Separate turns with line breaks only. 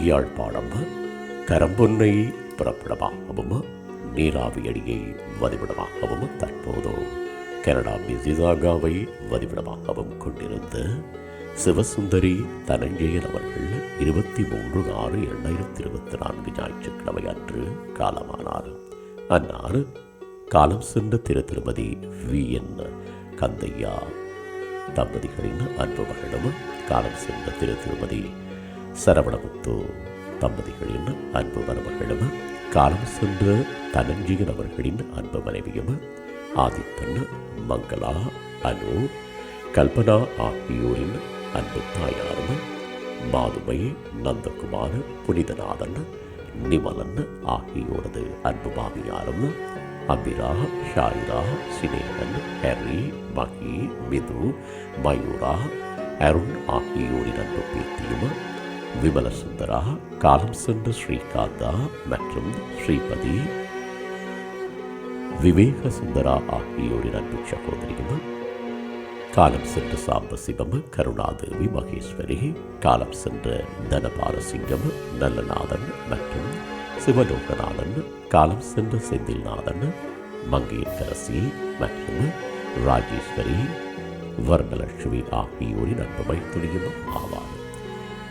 யாழ்ப்பாணம் கரம்பொன்னை நீராவி நீராவியடியை வதிவிடமாகவும் தற்போது கனடா மிசிசாகாவை வதிவிடமாகவும் கொண்டிருந்த சிவசுந்தரி தனஞ்சயன் அவர்கள் இருபத்தி மூன்று ஆறு இரண்டாயிரத்தி இருபத்தி நான்கு ஞாயிற்றுக்கிழமை அன்று காலமானார். அன்னார் காலம் சென்ற திரு திருமதி வி. என். கந்தையா தம்பதிகளின் அன்பு மகளும் காலம் சென்ற திரு திருமதி சரவணமுத்து தம்பதிகளின் அன்பு மருமகளும் காலம் சென்ற தனஞ்சியன் அவர்களின் அன்பு மனைவியும் ஆதித்தன் மங்களா அனு கல்பனா ஆகியோரின் அன்பு தாயாரும் மாதுமை நந்தகுமார் புனிதநாதன் நிமலன் ஆகியோரது அன்பு மாமியாரும் அபிரா ஷாயிரா சினேகன் ஹெரி மகி மிது மயூரா அருண் ஆகியோரின் அன்பு பேத்தியும் விமலசுந்தரா காலம் சென்ற ஸ்ரீகாந்தா மற்றும் ஸ்ரீபதி. விவேக சுந்தரா ஆகியோரின் அன்பு சகோதரியும் காலம் சென்ற சாம்பசிவம் கருணாதேவி மகேஸ்வரி காலம் சென்ற தனபாரசிங்கம் நல்லநாதன் மற்றும் சிவலோகநாதன் காலம் சென்ற செந்தில்நாதன் மங்கையரசி மற்றும் ராஜேஸ்வரி வர்ணலட்சுமி ஆகியோரின் அன்பு மைத்துணியும் ஆவார்.